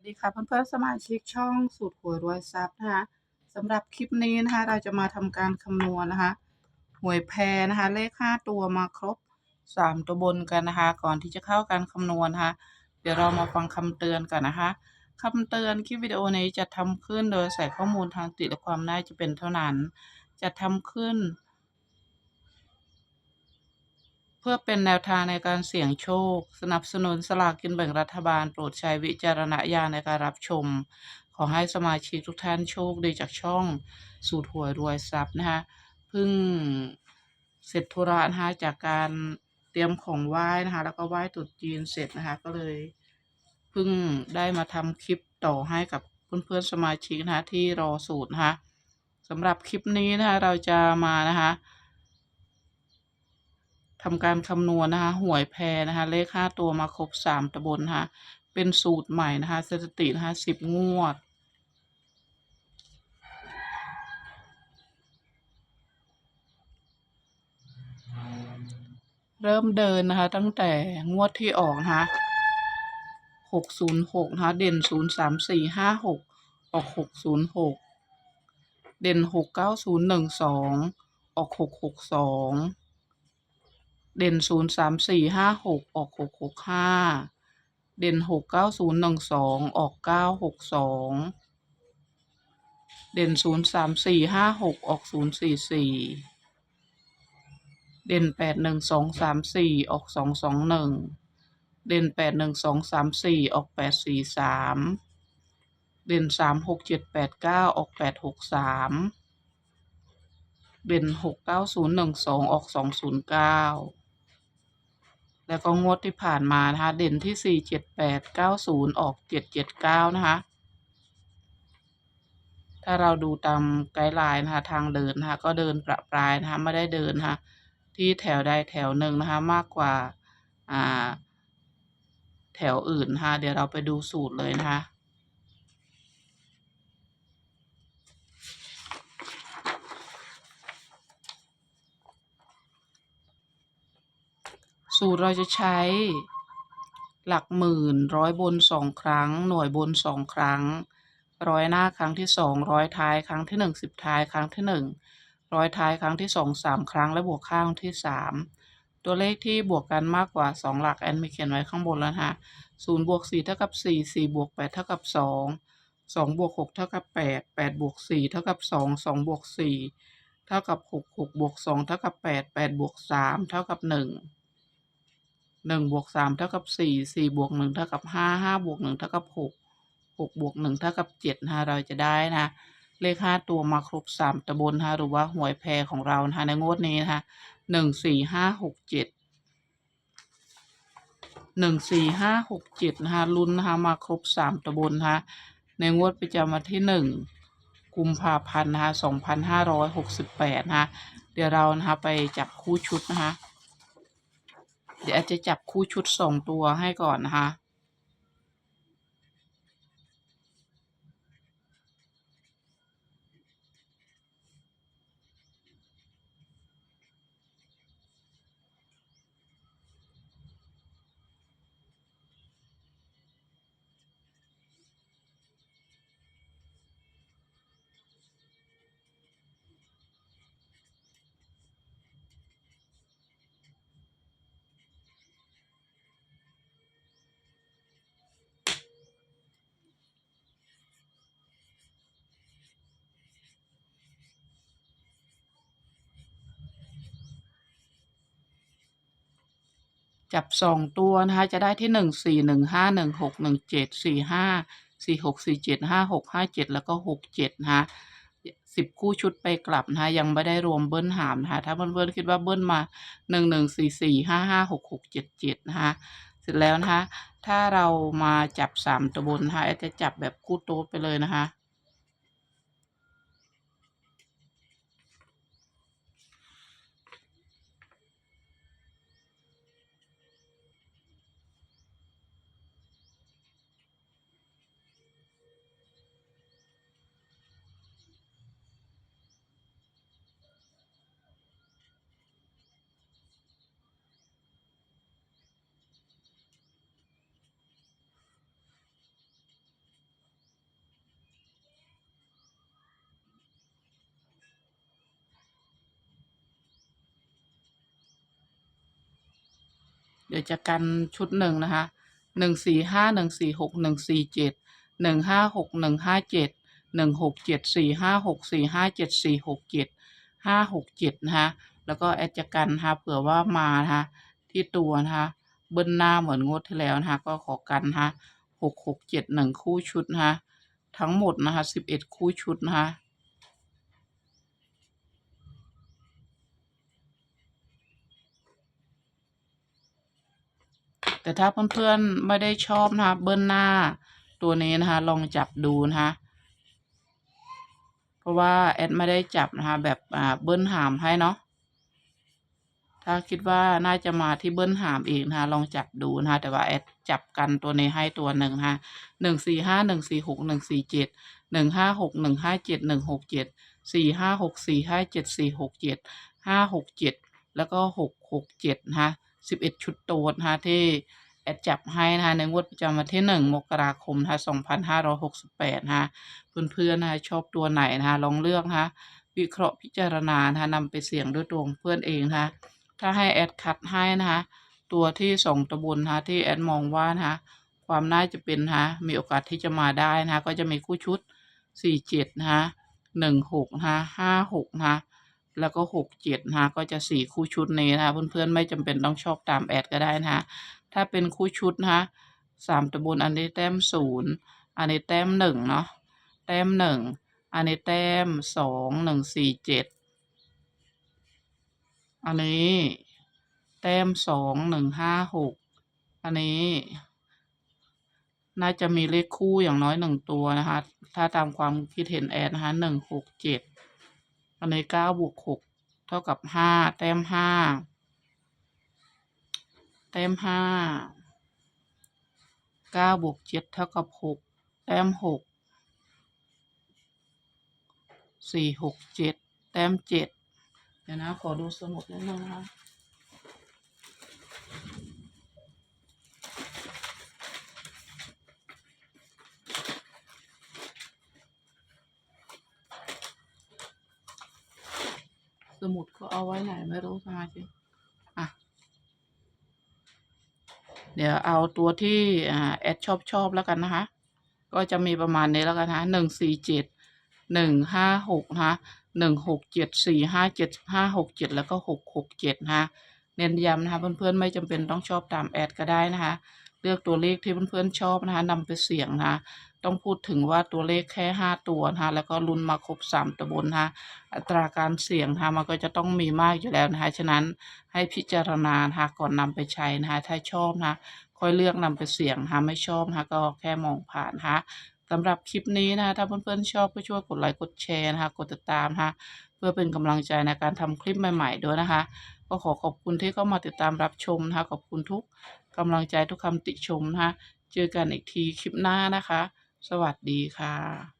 สวัสดีค่ะเพื่อนๆสมาชิกช่องสูตรหวยรวยทรัพย์นะคะสำหรับคลิปนี้นะคะเราจะมาทำการคำนวณนะคะหวยแพรนะคะเลขห้าตัวมาครบสามตัวบนกันนะคะ ก่อนที่จะเข้าการคำนวณนะคะเดี๋ยวเรามาฟังคำเตือนกันนะคะคำเตือนคลิปวิดีโอนี้จะทำขึ้นโดยใส่ข้อมูลทางติดและความน่าจะเป็นเท่านั้น จะทำขึ้น เพื่อเป็นแนวทางในการเสี่ยงโชค สนับสนุนสลากกินแบ่งรัฐบาลโปรดใช้วิจารณญาณในการรับชม ขอให้สมาชิกทุกท่านโชคดีจากช่องสูตรหวยรวยทรัพย์นะคะเพิ่งเสร็จธุระนะคะจากการเตรียมของไหว้นะคะแล้วก็ไหว้ตรุษจีนเสร็จนะคะก็เลยเพิ่งได้มาทำคลิปต่อให้กับเพื่อนๆสมาชิกนะคะที่รอสูตรนะคะสำหรับคลิปนี้นะคะเราจะมานะคะ ทำการคำนวณนะคะหวยแพรนะคะเลขห้าตัวมาครบสามตะบนนะคะเป็นสูตรใหม่นะคะสถิตินะคะสิบงวด เริ่มเดินนะคะ ตั้งแต่งวดที่ออกนะคะหกศูนย์หกนะคะเด่นศูนย์สามสี่ห้าหกออกหกศูนย์หกเด่นหกเก้าศูนย์หนึ่งสองออกหกหกสอง เด่นศูนย์สามสี่ห้าหกออกหกหกห้าเด่นหกเก้าศูนย์หนึ่งสองออกเก้าหกสองเด่นศูนย์สามสี่ห้าหกออกศูนย์สี่สี่เด่นแปดหนึ่งสองสามสี่ออกสองสองหนึ่งเด่นแปดหนึ่งสองสามสี่ออกแปดสี่สามเด่นสามหกเจ็ดแปดเก้าออกแปดหกสามเด่นหกเก้าศูนย์หนึ่งสองออกสองศูนย์เก้า แล้วก็งวดที่ผ่านมานะคะ เด่นที่สี่เจ็ดแปดเก้าศูนย์ออกเจ็ดเจ็ดเก้านะคะ ถ้าเราดูตามไกด์ไลน์นะคะทางเดินนะคะ ก็เดินประปรายนะคะไม่ได้เดินนะคะที่แถวใดแถวหนึ่งนะคะ มากกว่าอ่า แถวอื่นนะคะเดี๋ยวเราไปดูสูตรเลยนะคะ สูตรเราจะใช้หลักหมื่นร้อยบนสองครั้ง หน่วยบนสองครั้ง ร้อยหน้าครั้งที่สองร้อยท้ายครั้งที่หนึ่งสิบท้ายครั้งที่หนึ่งร้อยท้ายครั้งที่สองสามครั้งและบวกข้างที่สามตัวเลขที่บวกกันมากกว่าสองหลักแอนไม่เขียนไว้ข้างบนแล้วนะคะศูนย์บวกสี่เท่ากับสี่สี่บวกแปดเท่ากับสองสองบวกหกเท่ากับแปดแปดบวกสี่เท่ากับสองสองบวกสี่เท่ากับหกหกบวกสองเท่ากับแปดแปดบวกสามเท่ากับหนึ่ง หนึ่งบวกสามเท่ากับสี่สี่บวกหนึ่งเท่ากับห้าห้าบวกหนึ่งเท่ากับหกหกบวกหนึ่งเท่ากับเจ็ดนะคะเราจะได้นะ เลขห้าตัวมาครบสามตะบนนะคะหรือว่าหวยแพรของเรานะคะในงวดนี้นะคะหนึ่งสี่ห้าหกเจ็ดหนึ่งสี่ห้าหกเจ็ดนะคะลุ้นนะคะมาครบสามตะบนนะคะในงวดประจำวันที่หนึ่งกุมภาพันธ์นะคะสองพันห้าร้อยหกสิบแปดนะคะเดี๋ยวเรานะคะไปจับคู่ชุดนะคะ เดี๋ยวอาจจะจับคู่ชุดสองตัวให้ก่อนนะคะ จับสองตัวนะคะจะได้ที่หนึ่งสี่หนึ่งห้าหนึ่งหกหนึ่งเจ็ดสี่ห้าสี่หกสี่เจ็ดห้าหกห้าเจ็ดแล้วก็หกเจ็ดนะคะสิบคู่ชุดไปกลับนะคะยังไม่ได้รวมเบิ้ลหามนะคะถ้าเพื่อนๆคิดว่าเบิ้ลมาหนึ่งหนึ่งสี่สี่ห้าห้าหกหกเจ็ดเจ็ดนะคะเสร็จแล้วนะคะถ้าเรามาจับสามตัวบนนะคะจะจับแบบคู่โต๊ดไปเลยนะคะ เดี๋ยวจะกันชุดหนึ่งนะคะหนึ่งสี่ห้าหนึ่งสี่หกหนึ่งสี่เจ็ดหนึ่งห้าหกหนึ่งห้าเจ็ดหนึ่งหกเจ็ดสี่ห้าหกสี่ห้าเจ็ดสี่หกเจ็ดห้าหกเจ็ดนะคะแล้วก็แอดจะกันนะคะเผื่อว่ามานะคะที่ตัวนะคะเบิ้ลหน้าเหมือนงดที่แล้วนะคะก็ขอกันนะคะหกหกเจ็ดหนึ่งคู่ชุดนะคะทั้งหมดนะคะสิบเอ็ดคู่ชุดนะคะ แต่ถ้าเพื่อนๆไม่ได้ชอบนะคะเบิ้ลหน้าตัวนี้นะคะ ลองจับดูนะคะเพราะว่าแอดไม่ได้จับนะคะ แบบอ่าเบิ้ลหามให้เนาะถ้าคิดว่าน่าจะมาที่เบิ้ลหามเองนะคะลองจับดูนะคะแต่ว่าแอดจับกันตัวนี้ให้ตัวหนึ่งนะคะหนึ่งสี่ห้าหนึ่งสี่หกหนึ่งสี่เจ็ดหนึ่งห้าหกหนึ่งห้าเจ็ดหนึ่งหกเจ็ดสี่ห้าหกสี่ห้าเจ็ดสี่หกเจ็ดห้าหกเจ็ดแล้วก็หกหกเจ็ดนะคะ สิบเอ็ดชุดโตวนะคะที่แอดจับให้นะคะในงวดประจำวันที่หนึ่งมกราคมนะคะสองพันห้าร้อยหกสิบแปดนะคะเพื่อนๆนะคะชอบตัวไหนนะคะลองเลือกนะคะวิเคราะห์พิจารณานะคะนำไปเสี่ยงด้วยตัวงเพื่อนเองนะคะถ้าให้แอดคัดให้นะคะตัวที่สองตะบนนะคะที่แอดมองว่านะคะความน่าจะเป็นนะคะมีโอกาสที่จะมาได้นะคะก็จะมีคู่ชุดสี่เจ็ดนะคะหนึ่งหกนะคะห้าหกนะคะ แล้วก็หกเจ็ดนะก็จะสี่คู่ชุดนี้นะคะเพื่อนๆไม่จำเป็นต้องชอบตามแอดก็ได้นะคะถ้าเป็นคู่ชุดนะคะสามตะบนอันนี้แต้มศูนย์อันนี้แต้มหนึ่งเนาะแต้มหนึ่งอันนี้แต้มสองหนึ่งสี่เจ็ดอันนี้แต้มสองหนึ่งห้าหกอันนี้ น่าจะมีเลขคู่อย่างน้อยหนึ่งตัวนะคะ ถ้าตามความคิดเห็นแอดนะคะหนึ่งหกเจ็ด อันนี้เก้าบวกหกเท่ากับห้าแต้มห้าแต้มห้าเก้าบวกเจ็ดเท่ากับหกแต้มหกสี่หกเจ็ดแต้มเจ็ดเดี๋ยวนะ ขอดูสมุดนิดนึงนะคะ สมุดก็เอาไว้ไหนไม่รู้สมาชิกอะ เดี๋ยวเอาตัวที่อ่าแอดชอบชอบแล้วกันนะคะ ก็จะมีประมาณนี้แล้วกันนะหนึ่งสี่เจ็ดหนึ่งห้าหกนะคะหนึ่งหกเจ็ดสี่ห้าเจ็ดห้าหกเจ็ดแล้วก็หกหกเจ็ดนะคะเน้นย้ำนะคะเพื่อนๆไม่จำเป็นต้องชอบตามแอดก็ได้นะคะ เลือกตัวเลขที่เพื่อนๆชอบนะคะนำไปเสี่ยงนะคะ ต้องพูดถึงว่าตัวเลขแค่ห้าตัวนะคะแล้วก็ลุ้นมาครบสามตัวบนนะคะอัตราการเสี่ยงนะคะมันก็จะต้องมีมากอยู่แล้วนะคะฉะนั้นให้พิจารณานะคะก่อนนำไปใช้นะคะถ้าชอบนะคะค่อยเลือกนำไปเสี่ยงนะคะไม่ชอบนะคะก็แค่มองผ่านนะคะสำหรับคลิปนี้นะคะถ้าเพื่อนๆชอบก็ช่วยกดไลค์กดแชร์นะคะกดติดตามนะคะเพื่อเป็นกำลังใจในการทำคลิปใหม่ ๆ ด้วยนะคะ ก็ขอขอบคุณที่เข้ามาติดตามรับชมนะคะขอบคุณทุกกำลังใจทุกคำติชมนะคะเจอกันอีกทีคลิปหน้านะคะ สวัสดีค่ะ